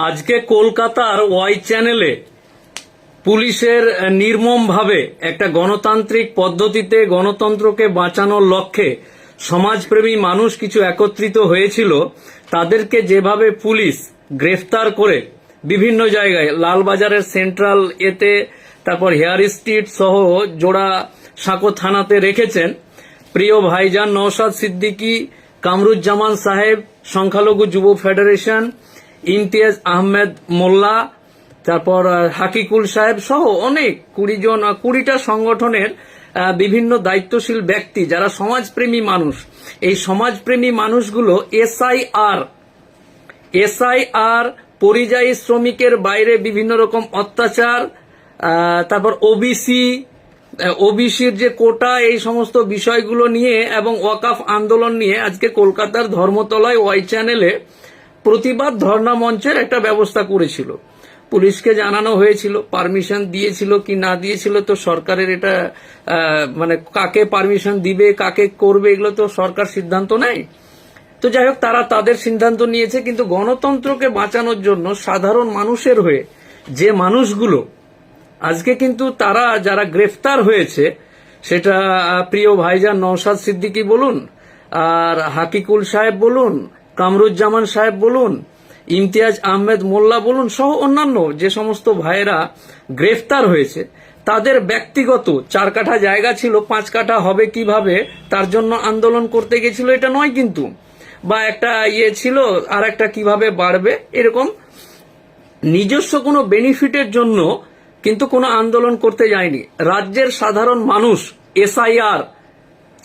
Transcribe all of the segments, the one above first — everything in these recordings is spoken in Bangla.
আজকে কলকাতার ওয়াই চ্যানেলে পুলিশের নির্মমভাবে একটা গণতান্ত্রিক পদ্ধতিতে গণতন্ত্রকে বাঁচানোর লক্ষ্যে সমাজপ্রেমী মানুষ কিছু একত্রিত হয়েছিল, তাদেরকে যেভাবে পুলিশ গ্রেফতার করে বিভিন্ন জায়গায়, লালবাজারের সেন্ট্রাল এতে, তারপর হেয়ার স্ট্রিট সহ জোড়া সাঁকো থানাতে রেখেছেন। প্রিয় ভাইজান নওশাদ সিদ্দিকী, কামরুজ্জামান সাহেব, সংখ্যালঘু যুব ফেডারেশন ইমতিয়াজ আহমেদ, মোল্লা, তারপর হাকিকুল সাহেব সহ অনেক কুড়ি জন কুড়িটা সংগঠনের বিভিন্ন দায়িত্বশীল ব্যক্তি যারা সমাজপ্রেমী মানুষ। এই সমাজপ্রেমী মানুষগুলো এসআইআর এসআইআর পরিযায়ী শ্রমিকের বাইরে বিভিন্ন রকম অত্যাচার তারপর ওবিসি ওবিসির যে কোটা, এই সমস্ত বিষয়গুলো নিয়ে এবং ওয়াকাফ আন্দোলন নিয়ে আজকে কলকাতার ধর্মতলায় ওয়াই চ্যানেলে প্রতিবাদ ধর্ণা মঞ্চের একটা ব্যবস্থা করেছিল। পুলিশকে জানানো হয়েছিল পারমিশন দিয়েছিল কি না দিয়েছিল তো সরকারের এটা মানে কাকে পারমিশন দিবে, কাকে করবে এগুলো তো সরকার সিদ্ধান্ত নেয়। তো যাই হোক, তারা তাদের সিদ্ধান্ত নিয়েছে, কিন্তু গণতন্ত্রকে বাঁচানোর জন্য সাধারণ মানুষের হয়ে যে মানুষগুলো, আজকে কিন্তু তারা যারা গ্রেফতার হয়েছে, সেটা প্রিয় ভাইজান নওশাদ সিদ্দিকী বলুন, আর হাকিকুল সাহেব বলুন কামরুজ্জামান সাহেব বলুন, ইমতিয়াজ আহমেদ মোল্লা বলুন সহ অন্যান্য যে সমস্ত ভাইয়েরা গ্রেফতার হয়েছে, তাদের ব্যক্তিগত চার কাঠা জায়গা ছিল, পাঁচ কাঠা হবে কীভাবে, তার জন্য আন্দোলন করতে গেছিল, এটা নয় কিন্তু। বা একটা ইয়ে ছিল, আর একটা কীভাবে বাড়বে, এরকম নিজস্ব কোনো বেনিফিটের জন্য কিন্তু কোনো আন্দোলন করতে যায়নি। রাজ্যের সাধারণ মানুষ, এসআইআর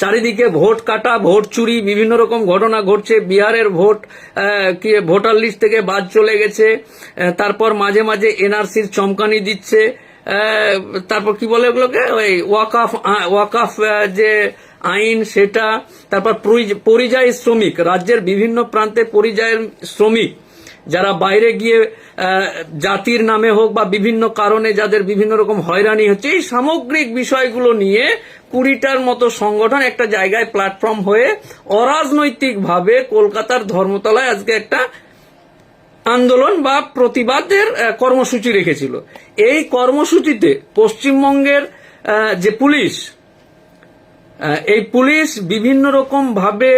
চারিদিকে ভোট কাটা, ভোট চুরি, বিভিন্ন রকম ঘটনা ঘটছে। বিহারের ভোট কি, ভোটার লিস্ট থেকে বাদ চলে গেছে। তারপর মাঝে মাঝে এনআরসির চমকানি দিচ্ছে। তারপর কি বলে ওগুলোকে? ওই ওয়াকাফ ওয়াকাফ যে আইন, সেটা। তারপর পরি- পরিযায়ী শ্রমিক, রাজ্যের বিভিন্ন প্রান্তে পরিযায়ী শ্রমিক। যারা বাইরে গিয়ে জাতির নামে হোক বা বিভিন্ন কারণে যাদের বিভিন্ন রকম হয়রানি হচ্ছে, এই সামগ্রিক বিষয়গুলো নিয়ে কুড়িটার মতো সংগঠন একটা জায়গায় প্ল্যাটফর্ম হয়ে অরাজনৈতিকভাবে কলকাতার ধর্মতলায় আজকে একটা আন্দোলন বা প্রতিবাদের কর্মসূচি রেখেছিল। এই কর্মসূচিতে পশ্চিমবঙ্গের যে পুলিশ এই পুলিশ বিভিন্ন রকম ভাবে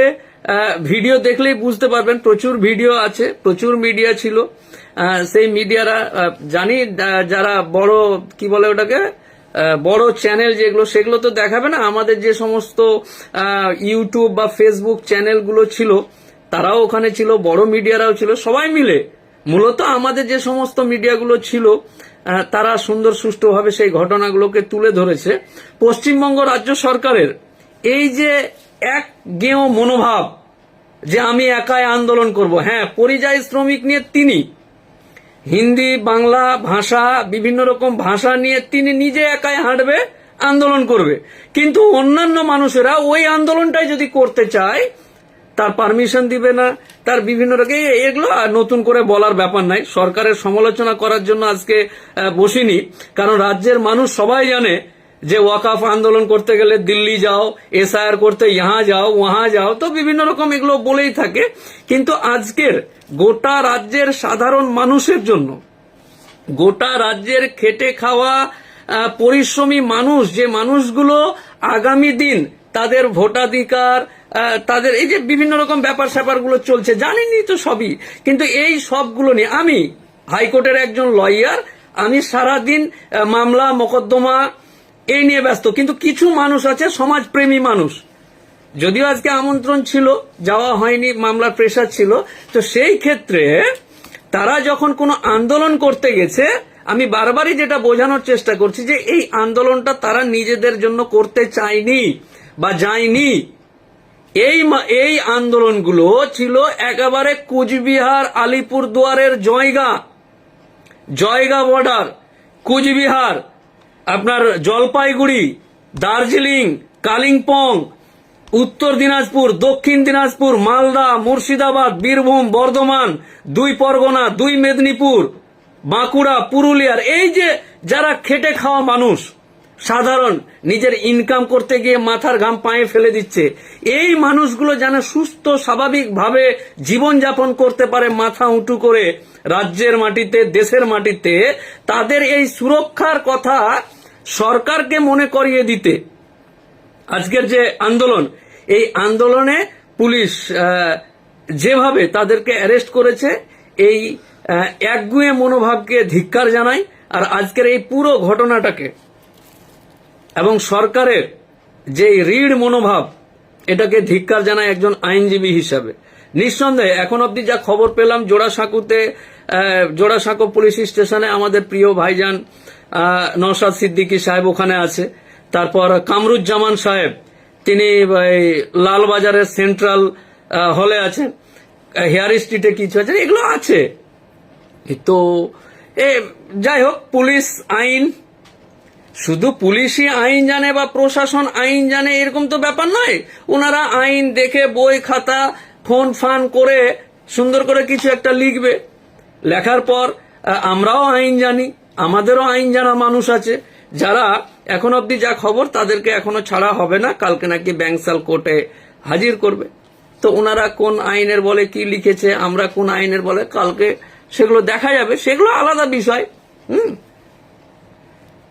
ভিডিও দেখলেই বুঝতে পারবেন, প্রচুর ভিডিও আছে, প্রচুর মিডিয়া ছিল। সেই মিডিয়ারা জানি যারা বড়, কি বলে ওটাকে? বড় চ্যানেল যেগুলো, সেগুলো তো দেখাবে না। আমাদের যে সমস্ত ইউটিউব বা ফেসবুক চ্যানেলগুলো ছিল, তারাও ওখানে ছিল, বড় মিডিয়ারাও ছিল, সবাই মিলে। মূলত আমাদের যে সমস্ত মিডিয়াগুলো ছিল তারা সুন্দর সুষ্ঠুভাবে সেই ঘটনাগুলোকে তুলে ধরেছে। পশ্চিমবঙ্গ রাজ্য সরকারের এই যে এক গেঁয়ো মনোভাব যে আমি একাই আন্দোলন করব। হ্যাঁ পরিযায়ী শ্রমিক নিয়ে তিনি, হিন্দি, বাংলা ভাষা, বিভিন্ন রকম ভাষা নিয়ে তিনি নিজে একাই হাঁটবে, আন্দোলন করবে। কিন্তু অন্যান্য মানুষেরা ওই আন্দোলনটাই যদি করতে চায়, তার পারমিশন দিবে না, তার বিভিন্ন রকম এগুলো নতুন করে বলার ব্যাপার নাই। সরকারের সমালোচনা করার জন্য আজকে বসিনি। কারণ রাজ্যের মানুষ সবাই জানে যে ওয়াকাফ আন্দোলন করতে গেলে দিল্লি যাও, এসআইআর করতে ইহা যাও ওহা যাও, তো বিভিন্ন রকম এগুলো বলেই থাকে। কিন্তু আজকের গোটা রাজ্যের সাধারণ মানুষের জন্য, গোটা রাজ্যের খেটে খাওয়া পরিশ্রমী মানুষ, যে মানুষগুলো আগামী দিন তাদের ভোটাধিকার তাদের এই যে বিভিন্ন রকম ব্যাপার স্যাপারগুলো চলছে, জানিনি তো সবই, কিন্তু এই সবগুলো নিয়ে আমি হাইকোর্টের একজন লয়ার, আমি সারাদিন মামলা, মোকদ্দমা এই নিয়ে ব্যস্ত। কিন্তু কিছু মানুষ আছে, সমাজপ্রেমী মানুষ। যদিও আজকে আমন্ত্রণ ছিল, যাওয়া হয়নি, মামলার প্রেশার ছিল, তো সেই ক্ষেত্রে তারা যখন কোনো আন্দোলন করতে গেছে, আমি বারবারই যেটা বোঝানোর চেষ্টা করছি যে এই আন্দোলনটা তারা নিজেদের জন্য করতে চায়নি বা যায়নি। এই এই আন্দোলনগুলো ছিল একেবারে কুচবিহার, আলিপুরদুয়ারের জয়গা জয়গা বর্ডার, কুচবিহার। আপনার জলপাইগুড়ি, দার্জিলিং, কালিম্পং, উত্তর দিনাজপুর, দক্ষিণ দিনাজপুর, মালদা, মুর্শিদাবাদ, বীরভূম, বর্ধমান, দুই পরগনা, দুই মেদিনীপুর, বাঁকুড়া, পুরুলিয়ার, এই যে যারা খেটে খাওয়া মানুষ সাধারণ নিজের ইনকাম করতে গিয়ে মাথার ঘাম পায়ে ফেলে দিচ্ছে। এই মানুষগুলো যেন সুস্থ, স্বাভাবিকভাবে জীবনযাপন করতে পারে মাথা উঁচু করে রাজ্যের মাটিতে, দেশের মাটিতে, তাদের এই সুরক্ষার কথা সরকারকে মনে করিয়ে দিতে। আজকের যে আন্দোলন, এই আন্দোলনে পুলিশ যেভাবে তাদেরকে অ্যারেস্ট করেছে, এই একগুঁয়ে মনোভাবকে ধিক্কার জানায়, আর আজকের এই পুরো ঘটনাটাকে এবং সরকারের যে রিড় মনোভাব, এটাকে ধিক্কার জানায় একজন আইনজীবী হিসাবে। নিঃসন্দেহে, এখন অবধি যা খবর পেলাম, জোড়াসাঁকুতে জোড়াসাঁকো পুলিশ স্টেশনে আমাদের প্রিয় ভাইজান নওশাদ সিদ্দিকী সাহেব ওখানে আছে। তারপর কামরুজ্জামান সাহেব, তিনি লালবাজারের সেন্ট্রাল হলে আছেন। হেয়ার স্ট্রিটে কিছু আছে, এগুলো আছে। তো, এ, যাই হোক, পুলিশ আইন শুধু পুলিশই আইন জানে বা প্রশাসন আইন জানে, এরকম তো ব্যাপার নয়। ওনারা আইন দেখে বই, খাতা, ফোন, ফান করে সুন্দর করে কিছু একটা লিখবে। লেখার পর আমরাও আইন জানি, আমাদেরও আইন জানা মানুষ আছে। যারা এখন অবধি যা খবর তাদেরকে এখনও ছাড়া হবে না, কালকে নাকি ব্যাংসাল কোর্টে হাজির করবে। তো ওনারা কোন আইনের বলে কি লিখেছে, আমরা কোন আইনের বলে, কালকে সেগুলো দেখা যাবে। সেগুলো আলাদা বিষয়, হুম?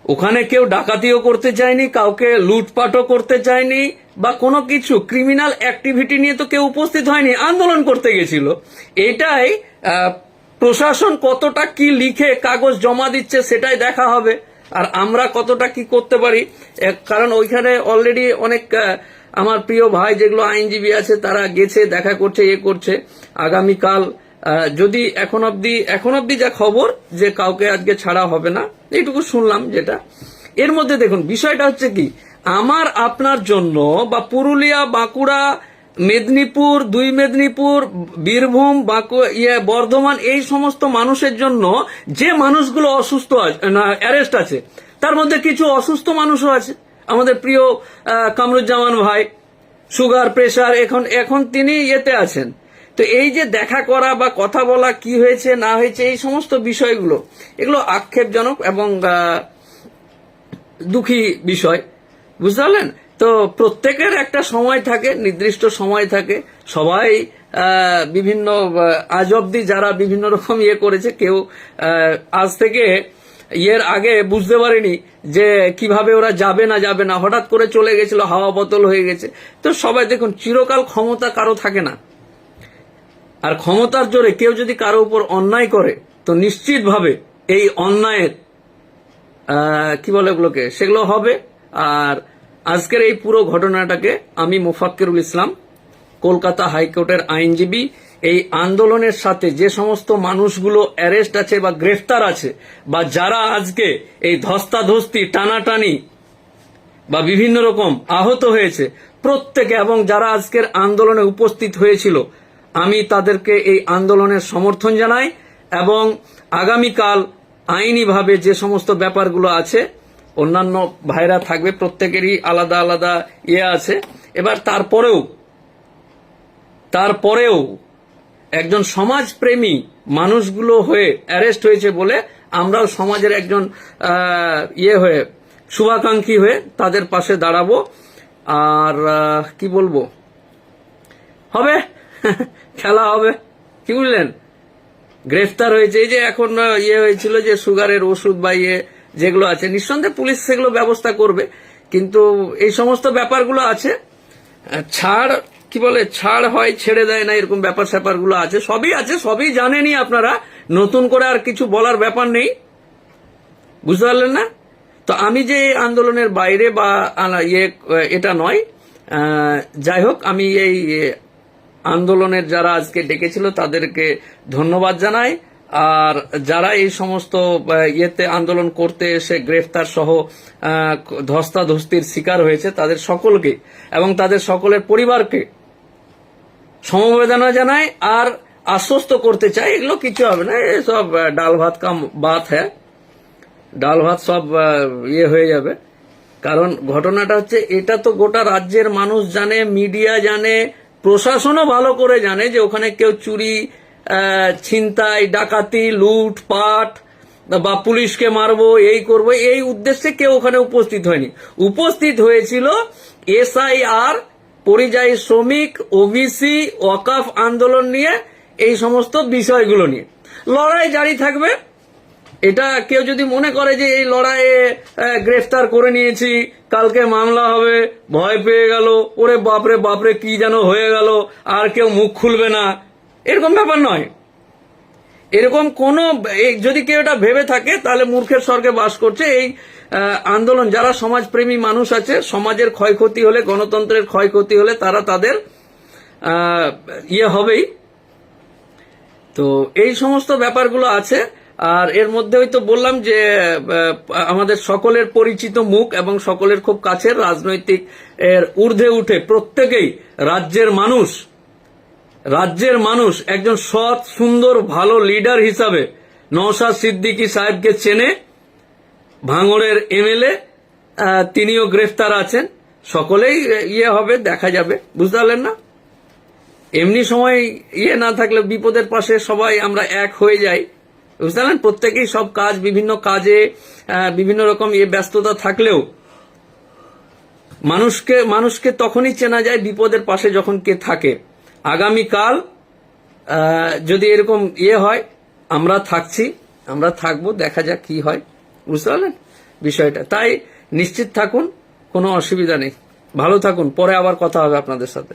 ওখানে কেউ ডাকাতিও করতে চায়নি, কাউকে লুটপাটও করতে চায়নি, বা কোনো কিছু ক্রিমিনাল অ্যাক্টিভিটি নিয়ে তো কেউ উপস্থিত হয়নি, আন্দোলন করতে গেছিল। এটাই প্রশাসন কতটা কি লিখে কাগজ জমা দিচ্ছে সেটাই দেখা হবে, আর আমরা কতটা কি করতে পারি কারণ ওইখানে অলরেডি অনেক আমার প্রিয় ভাই যেগুলো আইনজীবী আছে, তারা গেছে, দেখা করছে, এ করছে। আগামীকাল যদি এখন অবধি এখন অবধি যা খবর যে কাউকে আজকে ছাড়া হবে না, এইটুকু শুনলাম যেটা। এর মধ্যে দেখুন, বিষয়টা হচ্ছে কি, আমার, আপনার জন্য বা পুরুলিয়া, বাঁকুড়া, মেদিনীপুর, দুই মেদিনীপুর, বীরভূম, বাঁকু ইয়ে বর্ধমান, এই সমস্ত মানুষের জন্য যে মানুষগুলো অসুস্থ অ্যারেস্ট আছে, তার মধ্যে কিছু অসুস্থ মানুষও আছে। আমাদের প্রিয় কামরুজ্জামান ভাই সুগার প্রেশার এখন এখন তিনি ইয়েতে আছেন। তো এই যে দেখা করা বা কথা বলা কি হয়েছে, না হয়েছে, এই সমস্ত বিষয়গুলো, এগুলো আক্ষেপজনক এবং দুঃখী বিষয়। বুঝতে পারলেন? তো প্রত্যেকের একটা সময় থাকে, নির্দিষ্ট সময় থাকে। সবাই বিভিন্ন আজ অব্দি যারা বিভিন্ন রকম ইয়ে করেছে, কেউ আজ থেকে ইয়ের আগে বুঝতে পারেনি যে কীভাবে ওরা যাবে না যাবে না। হঠাৎ করে চলে গেছিল, হাওয়া বোতল হয়ে গেছে। তো সবাই দেখুন, চিরকাল ক্ষমতা কারও থাকে না। আর ক্ষমতার জোরে কেউ যদি কারও উপর অন্যায় করে, তো নিশ্চিতভাবে এই অন্যায়ের কি বলে ওগুলোকে, সেগুলো হবে। আর আজকের এই পুরো ঘটনাটাকে আমি মোফাক্কিরুল ইসলাম, কলকাতা হাইকোর্টের আইনজীবী, এই আন্দোলনের সাথে যে সমস্ত মানুষগুলো অ্যারেস্ট আছে বা গ্রেফতার আছে, বা যারা আজকে এই ধস্তাধস্তি, টানাটানি বা বিভিন্ন রকম আহত হয়েছে, প্রত্যেকে এবং যারা আজকের আন্দোলনে উপস্থিত হয়েছিল আমি তাদেরকে এই আন্দোলনের সমর্থন জানাই এবং আগামীকাল আইনিভাবে যে সমস্ত ব্যাপারগুলো আছে, অন্যান্য ভাইরা থাকবে, প্রত্যেকেরই আলাদা আলাদা ইয়ে আছে। এবার তারপরেও তারপরেও একজন সমাজপ্রেমী মানুষগুলো হয়ে অ্যারেস্ট হয়েছে বলে আমরাও সমাজের একজন ইয়ে হয়ে, শুভাকাঙ্ক্ষী হয়ে তাদের পাশে দাঁড়াবো। আর কি বলব? হবে? খেলা হবে। কি বুঝলেন গ্রেফতার হয়েছে। এই যে এখন ইয়ে হয়েছিল যে সুগারের ওষুধ বা ইয়ে যেগুলো আছে, নিঃসন্দেহে পুলিশ সেগুলো ব্যবস্থা করবে। কিন্তু এই সমস্ত ব্যাপারগুলো আছে। ছাড়, কি বলে, ছাড় হয়, ছেড়ে দেয় না, এরকম ব্যাপার স্যাপারগুলো আছে। সবই আছে, সবই জানেনই আপনারা। নতুন করে আর কিছু বলার ব্যাপার নেই। বুঝতে পারলেন না? তো আমি যে আন্দোলনের বাইরে বা ইয়ে এটা নয়। যাই হোক, আমি এই আন্দোলনের যারা আজকে ডেকেছিল তাদেরকে ধন্যবাদ জানাই। আর যারা এই সমস্ত ইয়েতে আন্দোলন করতে এসে গ্রেফতার সহ ধস্তাধস্তির শিকার হয়েছে, তাদের সকলকে এবং তাদের সকলের পরিবারকে সমবেদনা জানায় আর আশ্বস্ত করতে চাই, এগুলো কিছু হবে না সব ডাল ভাত কাম বাত হ্যাঁ। ডাল ভাত সব ইয়ে হয়ে যাবে। কারণ ঘটনাটা হচ্ছে, এটা তো গোটা রাজ্যের মানুষ জানে, মিডিয়া জানে প্রশাসনও ভালো করে জানে যে ওখানে কেউ চুরি ছিনতাই, ডাকাতি, লুট, পাট, বা পুলিশকে মারবো, এই করব, এই উদ্দেশ্যে কেউ ওখানে উপস্থিত হয়নি। উপস্থিত হয়েছিল এসআইআর, পরিযায়ী শ্রমিক, ওবিসি, ওয়াকাফ আন্দোলন নিয়ে, এই সমস্ত বিষয়গুলো নিয়ে। লড়াই জারি থাকবে। এটা কেউ যদি মনে করে যে এই লড়াইয়ে গ্রেফতার করে নিয়েছি কালকে মামলা হবে, ভয় পেয়ে গেল। ওরে বাপরে বাপরে, কি যেন হয়ে গেল। আর কেউ মুখ খুলবে না। এরকম ব্যাপার নয়। এরকম কোন যদি কেউ এটা ভেবে থাকে, তাহলে মূর্খের স্বর্গে বাস করছে। এই আন্দোলন, যারা সমাজপ্রেমী মানুষ আছে, সমাজের ক্ষয়ক্ষতি হলে, গণতন্ত্রের ক্ষয়ক্ষতি হলে তারা তাদের ইয়ে হবেই। তো এই সমস্ত ব্যাপারগুলো আছে। আর এর মধ্যে হয়তো বললাম যে আমাদের সকলের পরিচিত মুখ এবং সকলের খুব কাছের রাজনৈতিক এর ঊর্ধ্বে উঠে প্রত্যেকেই রাজ্যের মানুষ রাজ্যের মানুষ, একজন সৎ, সুন্দর, ভালো লিডার হিসাবে নওশাদ সিদ্দিকী সাহেবকে চেনে ভাঙড়ের এমএলএ তিনিও গ্রেফতার আছেন। সকলেই ইয়ে হবে, দেখা যাবে, বুঝতে পারলেন না? এমনি সময় ইয়ে না থাকলে বিপদের পাশে সবাই আমরা এক হয়ে যাই। বুঝতে পারলেন প্রত্যেকেই সব কাজ, বিভিন্ন কাজে বিভিন্ন রকম ইয়ে ব্যস্ততা থাকলেও মানুষকে মানুষকে তখনই চেনা যায় বিপদের পাশে যখন কে থাকে। আগামীকাল যদি এরকম ইয়ে হয়, আমরা থাকছি, আমরা থাকব, দেখা যাক কি হয়। বুঝতে পারলেন বিষয়টা। তাই নিশ্চিত থাকুন, কোনো অসুবিধা নেই। ভালো থাকুন, পরে আবার কথা হবে আপনাদের সাথে।